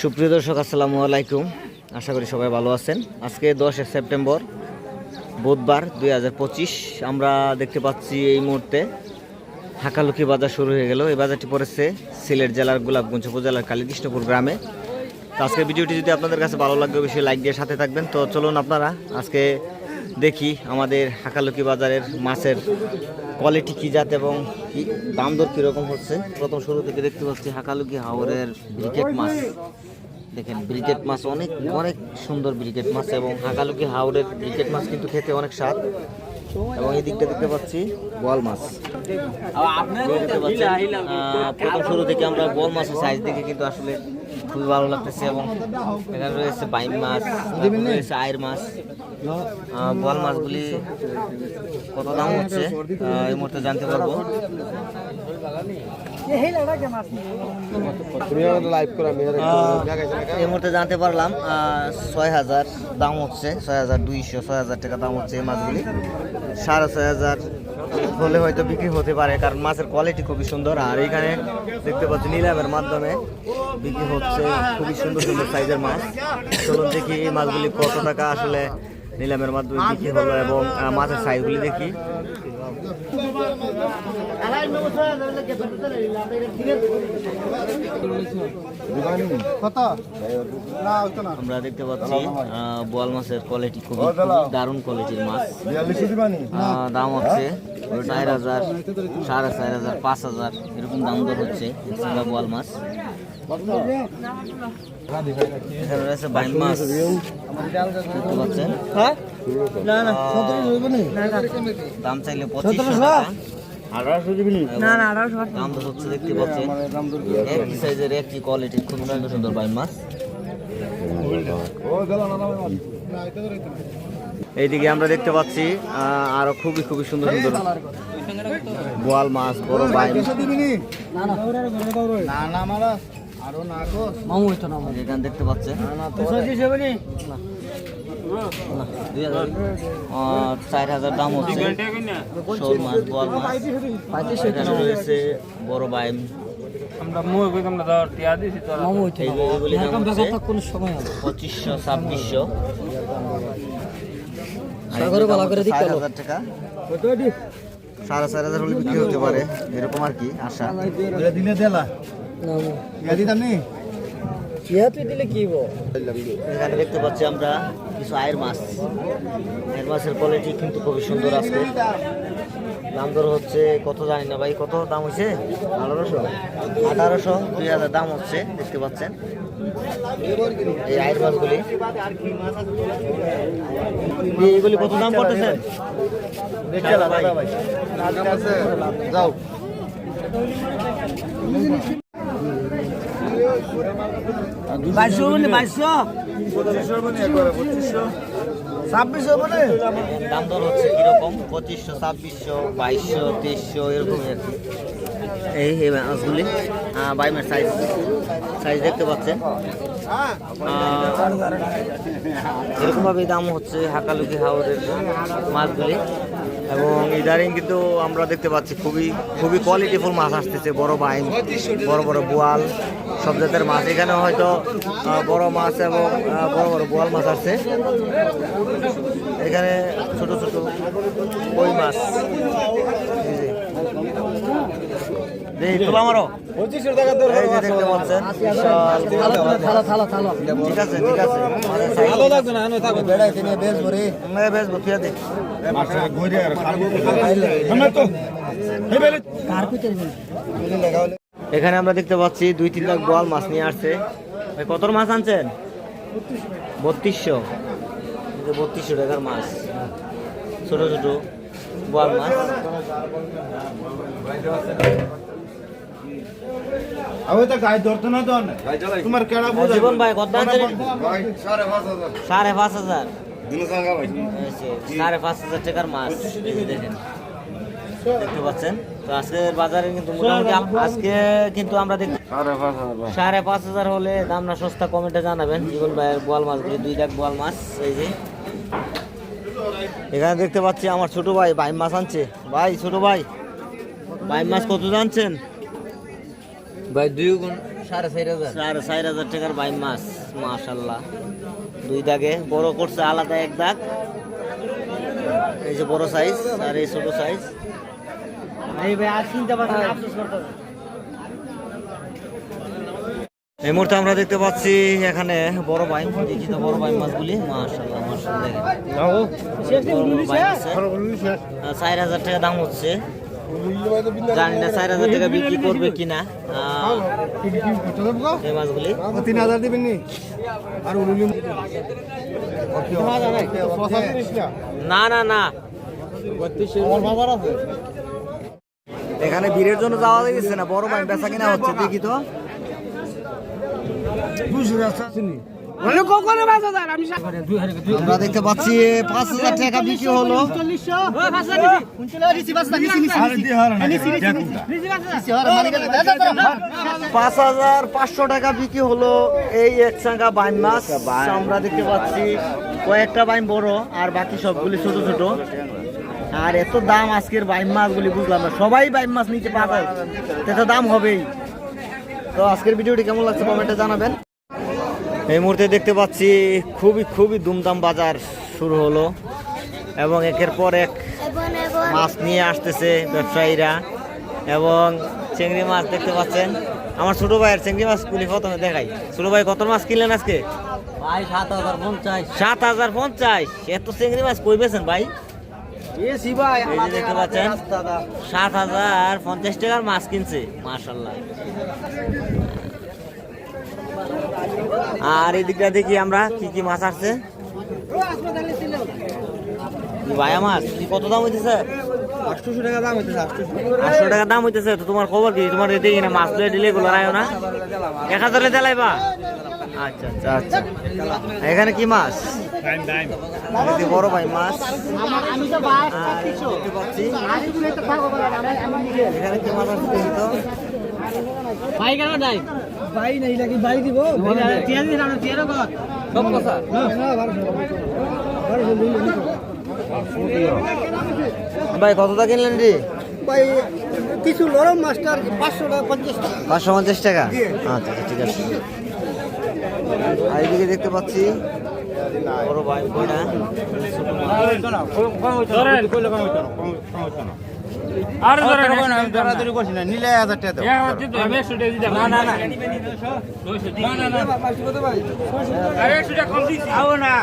সুপ্রিয় দর্শক, আসসালামু আলাইকুম। আশা করি সবাই ভালো আছেন। আজকে দশই সেপ্টেম্বর, বুধবার দু হাজার পঁচিশ। আমরা দেখতে পাচ্ছি এই মুহূর্তে হাকালুকি বাজার শুরু হয়ে গেল। এই বাজারটি পড়েছে সিলেট জেলার গোলাপগঞ্জ উপজেলার কালীকৃষ্ণপুর গ্রামে। তো আজকের ভিডিওটি যদি আপনাদের কাছে ভালো লাগবে অবশ্যই লাইক দিয়ে সাথে থাকবেন। তো চলুন আপনারা আজকে দেখি আমাদের হাকালুকি বাজারের মাছের কোয়ালিটি কী জাত এবং কি দাম দর কীরকম হচ্ছে। প্রথম শুরু থেকে দেখতে পাচ্ছি হাকালুকি হাওরের ব্রিকেট মাছ। দেখেন ব্রিকেট মাছ অনেক অনেক সুন্দর ব্রিকেট মাছ এবং হাকালুকি হাওরের ব্রিকেট মাছ কিন্তু খেতে অনেক স্বাদ। এবং এই দিকটা দেখতে পাচ্ছি বোয়াল মাছ। দেখতে পাচ্ছেন, আহ, প্রথম শুরু থেকে আমরা বোয়াল মাছের সাইজ দেখে কিন্তু আসলে খুবই ভালো লাগতেছে এবং এখানে রয়েছে বাইম মাছ রয়েছে আয়ের মাছ। বোয়াল মাছগুলি কত দাম হচ্ছে? এই মুহূর্তে জানতে পারব। এই মুহূর্তে জানতে পারলাম ছয় হাজার দাম হচ্ছে ছয় হাজার দুইশো ছয় হাজার টাকা দাম হচ্ছে এই মাছগুলি। সাড়ে ছয় হাজার হলে হয়তো বিক্রি হতে পারে কারণ মাছের কোয়ালিটি খুবই সুন্দর। আর এখানে দেখতে পাচ্ছি নিলামের মাধ্যমে বিক্রি হচ্ছে খুবই সুন্দর সুন্দর সাইজের মাছ। চলুন দেখি এই মাছগুলি কত টাকা আসলে নিলামের মাধ্যমে বিক্রি হলো এবং মাছের সাইজগুলি দেখি। আমরা দেখতে পাচ্ছি বোয়াল মাছের কোয়ালিটি খুবই দারুণ কোয়ালিটির মাছ। দাম হচ্ছে চার হাজার সাড়ে চার হাজার পাঁচ হাজার এরকম দাম দর হচ্ছে সিঙ্গা বোয়াল মাছ। এখানে রয়েছে মাছ। দেখতে পাচ্ছেন? না না আহ, দাম চাইলে টাকা। দাম দর হচ্ছে দেখতে পাচ্ছেন? একই সাইজের একই কোয়ালিটির খুব সুন্দর সুন্দর বাইম মাছ। ও দিলাম না এইদিকে আমরা দেখতে পাচ্ছি আহ, আরও খুবই খুবই সুন্দর সুন্দর বোয়াল মাছ বড় বাইম দিবিনি না? না না। না মারা। আরও না কো মামু হইতো না এখানে দেখতে পাচ্ছেন না, দুই হাজার। আহ, চার হাজার দাম হচ্ছে। শোল মাছ বোয়াল মাছ। এখানে রয়েছে বড় বাইম আমরা মুই কইতাম না ধর টিয়া দিছি তোরা এই- এইগুলি দাম হচ্ছে পঁচিশশো ছাব্বিশশো চার হাজার টাকা। সাড়ে চার হাজার হলে বিক্রি হতে পারে এরকম আর কি আশা। দিলে দেলা দিতাম নি? এখানে দেখতে পাচ্ছি আমরা কিছু আয়ের মাছ। আয়ের মাছের কোয়ালিটি কিন্তু খুবই সুন্দর আছে দাম দর হচ্ছে কত জানি না ভাই কত দাম হয়েছে আঠারোশো। আঠারোশো দুই হাজার দাম হচ্ছে দেখতে পাচ্ছেন। এই আয়ের মাছগুলি। এই- এগুলি কত দাম করতেছেন ভাই। যাও। বাইশো মানে বাইশো বলে দাম হচ্ছে পঁচিশশো, ছাব্বিশশো, বাইশশো, তেইশশো এই বাইমের সাইজ সাইজ দেখতে দাম হচ্ছে মাছগুলি। এবং ইদারিং কিন্তু আমরা দেখতে পাচ্ছি খুবই খুবই কোয়ালিটিফুল মাছ আসতেছে, বড় বাইন, বড় বড় বোয়াল, সব জাতের মাছ। এখানে হয়তো বড় মাছ এবং বড় বড় বোয়াল মাছ আসছে এখানে ছোট ছোট বই মাছ এই যে। দেখি তোলা এই যে দেখতে পাচ্ছেন ঠিক আছে ঠিক আছে। ভালো লাগবে না আনো থাকো বেড়াই কিনে বেশ বেলে এখানে আমরা দেখতে পাচ্ছি দুই তিন লাখ বোয়াল মাছ নিয়ে আসছে। কত মাছ আনছেন? বত্রিশশো। বত্রিশশো টাকার মাছ। ছোট ছোট বোয়াল মাছ। আবে তো গায়ে ধরতো না তো তোমার কেডা বুঝা জীবন ভাই কত আনছেন ভাই সাড়ে পাঁচ হাজার। সাড়ে পাঁচ হাজার। ভাই। এই যে সাড়ে পাঁচ হাজার টাকার মাছ। দেখেন দেখতে পাচ্ছেন? তো আজকের বাজারে কিন্তু মোটামুটি আজকে কিন্তু আমরা দেখতে সাড়ে পাঁচ হাজার ভাই। সাড়ে পাঁচ হাজার হলে দাম না সস্তা কমেন্টে জানাবেন। জীবন ভাইয়ের বোয়াল মাছগুলি দুই লাখ বোয়াল মাছ এই যে। এখানে দেখতে পাচ্ছি আমার ছোট ভাই ভাই মাছ আনছে। ভাই ছোট ভাই ভাই মাছ কত জানছেন? ভাই দুই গুণ সাড়ে চার হাজার। সাড়ে চার হাজার টাকার বাই মাছ মাশাল্লাহ দুই দাগে বড় করছে আলাদা এক দাগ। এই যে বড় সাইজ আর এই ছোট সাইজ এই ভাই আর চিন্তা পারছেন আফসোস করতে এই মুহূর্তে আমরা দেখতে পাচ্ছি এখানে বড় বাইম দেখি তো বড় বাইম মাছগুলি। মাশাল্লাহ মাশাল্লাহ দেখেন। বড় বাইম আছে। চার হাজার টাকা দাম হচ্ছে। জানি না চার হাজার টাকা বিক্রি করবে কিনা। এই মাছগুলি। তিন হাজার দিবেন নি আর না না। না এখানে ভিড়ের জন্য যাওয়া যাচ্ছে না বড় বাইম বেচা কিনা হচ্ছে দেখি তো। আমরা দেখতে পাচ্ছি পাঁচ হাজার টাকা বিক্রি হলো। পাঁচ হাজার পাঁচশো টাকা বিক্রি হলো এই এক চাঙ্গা বাইম মাছ। আমরা দেখতে পাচ্ছি কয়েকটা বাইম বড় আর বাকি সবগুলি ছোট ছোট। আর এত দাম আজকের বাইম মাছগুলি বুঝলাম না। সবাই বাইম মাছ নিতে পাবে এত দাম হবেই। তো আজকের ভিডিওটি কেমন লাগছে কমেন্টে জানাবেন। এই মুহূর্তে দেখতে পাচ্ছি খুবই খুবই দুমদাম বাজার শুরু হলো এবং একের পর এক মাছ নিয়ে আসতেছে ব্যবসায়ীরা এবং চিংড়ি মাছ দেখতে পাচ্ছেন। আমার ছোট ভাইয়ের চিংড়ি মাছ গুলি কত দেখাই। ছোট ভাই কত মাছ কিনলেন আজকে? ভাই সাত হাজার পঞ্চাশ। সাত হাজার পঞ্চাশ? এত চিংড়ি মাছ কই ভাই? ভাই দেখতে পাচ্ছেন সাত হাজার পঞ্চাশ টাকার মাছ কিনছে মার্শাল্লাহ আর এই দিকটা দেখি আমরা কি কি মাছ আসছে। ভাইয়া মাছ কি কত দাম হইতেছে? আটশো টাকা দাম হইতেছে। তো তোমার খবর কি? তোমার দেখি না, মাছ ধরে দিলে গুলো রায়ও না? এক হাজারে দিলাইবা আচ্ছা আচ্ছা আচ্ছা। এখানে কি মাছ? বড় ভাই মাছ। এখানে কি মাছ তো? ভাই কেন নাই ভাই নাই লাগি ভাই দিব টিয়া দিন আমরা টিয়া দেব। সব কথা। ভাই কত টাকা কিনলেন রে? ভাই কিছু নরম মাস্টার পাঁচশো টাকা পঞ্চাশ টাকা। পাঁচশো পঞ্চাশ টাকা? আচ্ছা আচ্ছা, ঠিক আছে। আর এদিকে দেখতে পাচ্ছি বড় ভাই বইটা। আর ধরে দরাদরি করছি না নিলে হাজার টাকা দাও। না না না। না না না। আরে একশো টাকা কম দিছি। আও না।